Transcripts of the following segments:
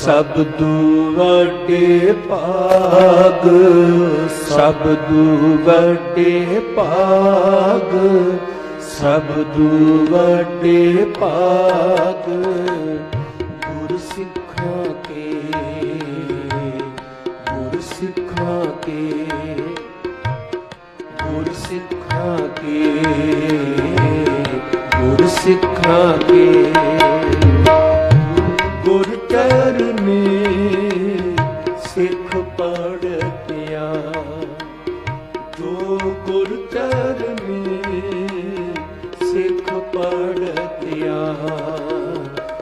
ਸਭ ਦੂ ਪਾਗ ਭਾਗ, ਸਭ ਦੂ ਵੱਡੇ ਭਾਗ, ਸਭ ਦੂ ਵੱਡੇ ਗੁਰ ਸਿੱਖਾਂ ਕੇ ਗੁਰ ਸਿੱਖਾਂ ਕੇ ਗੁਰ ਸਿੱਖਾਂ ਕੇ ਗੁਰ ਸਿੱਖਾਂ ਕੇ। ਜੋ ਗੁਰ ਚਰਨੇ ਸਿੱਖ ਪੜਤਿਆ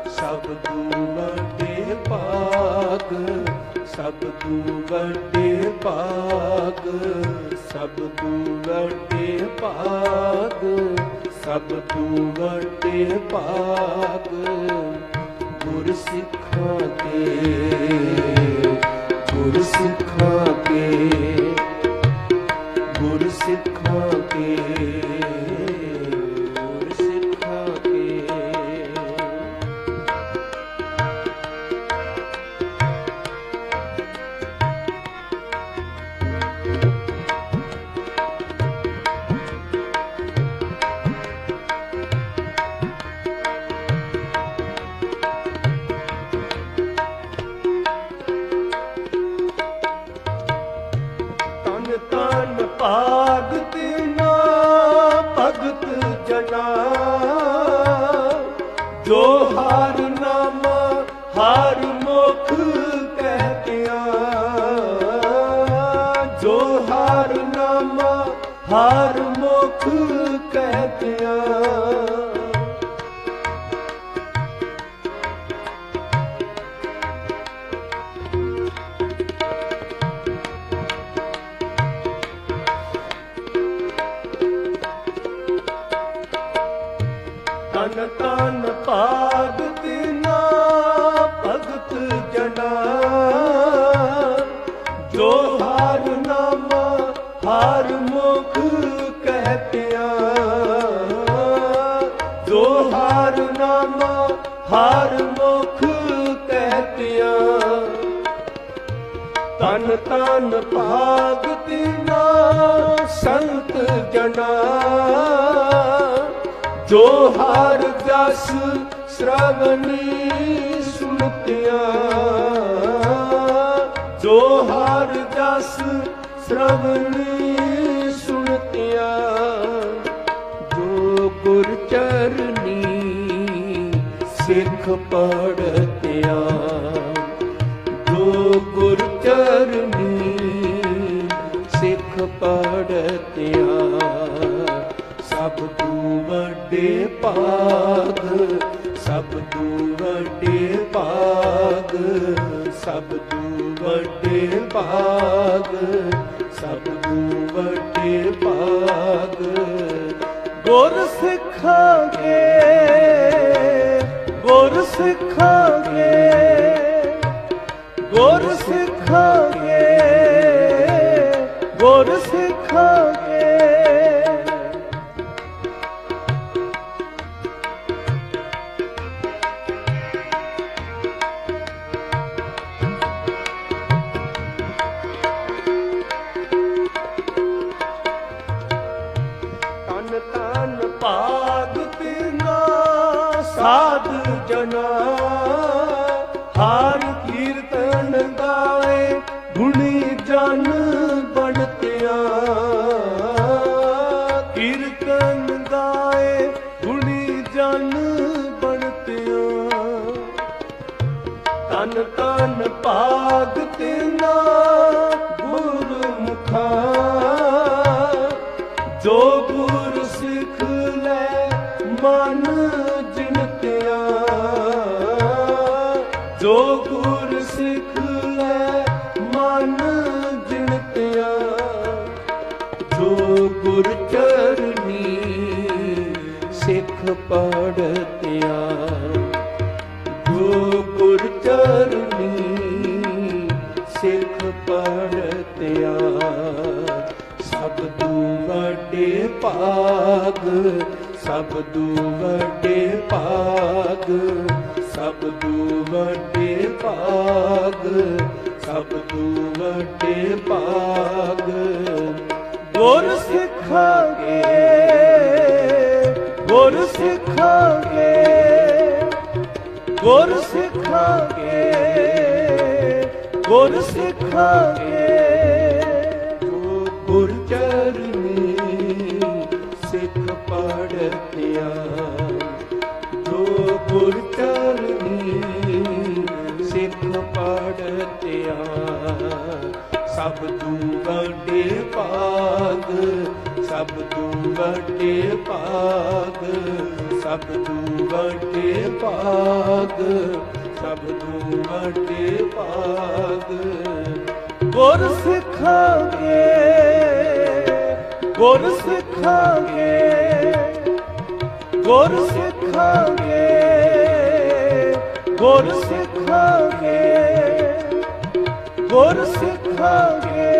ਸਭ ਤੋਂ ਵੱਡੇ ਭਾਗ ਸਭ ਤੋਂ ਵੱਡੇ ਭਾਗ ਸਭ ਤੋਂ ਵੱਡੇ ਭਾਗ ਸਭ ਤੋਂ ਵੱਡੇ ਭਾਗ ਗੁਰ ਸਿੱਖਾਂ ਕੇ ਗੁਰ ਸਿੱਖਾਂ ਕੇ ਤਨ ਤਨ ਭਾਗ ਭਗਤ ਜਨਾ। ਜੋ ਹਰ ਨਾਮ ਹਾਰ ਮੁਖ ਕਹਤਿਆ ਜੋ ਤਨ ਤਨ ਭਾਗ ਤਿਨਾ ਭਗਤ ਜਨਾ। ਜੋ ਹਾਰ ਨਾਮ, ਹਾਰ ਮੁਖ ਕਹਤਿਆ ਜੋ ਹਾਰ ਨਾਮ, ਹਾਰ ਮੁਖ ਕਹਤਿਆ ਤਨ ਤਨ ਭਾਗ ਤਿਨਾ ਸੰਤ ਜਨਾ। ਜੋ ਹਰ ਦਸ ਸ਼ਰਵਣੀ ਸੁਨਤਿਆ ਜੋ ਹਰ ਜਸ ਸ਼ਰਵਣੀ ਸੁਨਤਿਆ ਜੋ ਗੁਰ ਚਰਨੀ ਸਿੱਖ ਪੜਤਿਆ, ਜੋ ਗੁਰ ਚਰਨੀ ਸਿੱਖ ਪੜਤਿਆ। ਸਭ ਤੂੰ ਵੱਡੇ ਭਾਗ ਸਭ ਤੂੰ ਵੱਡੇ ਭਾਗ ਸਭ ਤੂੰ ਵੱਡੇ ਭਾਗ ਸਭ ਤੂੰ ਵੱਡੇ ਭਾਗ ਗੁਰ ਸਿੱਖਾ ਤਨ ਤਨ ਭਾਗ ਤਿਨਾ ਸਾਧ ਜਨਾ। ਹਾਰ ਕੀਰਤਨ ਗਾਏ ਗੁਣੀ ਜਨ ਬਣਤਿਆ। ਕੀਰਤਨ ਗਾਏ ਗੁਣੀ ਜਨ ਬਣਤਿਆ। ਤਨ ਤਨ ਭਾਗ ਤਿਨਾ ਜੋ ਗੁਰ ਸਿੱਖ ਲੈ ਮਨ ਜਿਨਤਿਆ ਜੋ ਗੁਰ ਚਰਨੀ ਸਿੱਖ ਪੜਤਿਆ ਜੋ ਗੁਰ ਚਰਨੀ ਸਿੱਖ ਪੜਤਿਆ ਸਭ ਤੋਂ ਵੱਡੇ ਭਾਗ ਸਭ ਤੋਂ ਵੱਡੇ ਭਾਗ। ਸਭ ਤੋਂ ਵੱਡੇ ਭਾਗ, ਸਭ ਤੋਂ ਵੱਡੇ ਭਾਗ। ਗੁਰ ਸਿੱਖਾਂਗੇ ਗੁਰ ਸਿੱਖਾਂਗੇ ਗੁਰ ਸਿੱਖਾਂਗੇ ਗੁਰ ਸਿੱਖਾਂਗੇ ਜੋ ਗੁਰ ਚਰਨੀ ਸਿੱਖ ਪੜਤਿਆ ਜੋ ਗੁਰ ਚਰਨੀ ਪੜਤਿਆ ਸਭ ਤੂੰ ਵੱਡੇ ਭਾਗ ਸਭ ਤੂੰ ਵੱਡੇ ਭਾਗ ਸਭ ਤੂੰ ਵੱਡੇ ਭਾਗ ਸਭ ਤੂੰ ਵੱਡੇ ਭਾਗ ਗੁਰ ਸਿੱਖਾਂਗੇ ਗੁਰ ਸਿੱਖਾਂਗੇ ਗੁਰ ਸਿੱਖਾਂਗੇ, ਗੁਰ ਸਿੱਖ ਗੁਰ ਸਿੱਖਾਂਗੇ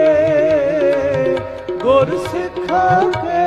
ਗੁਰ ਸਿੱਖਾਂਗੇ।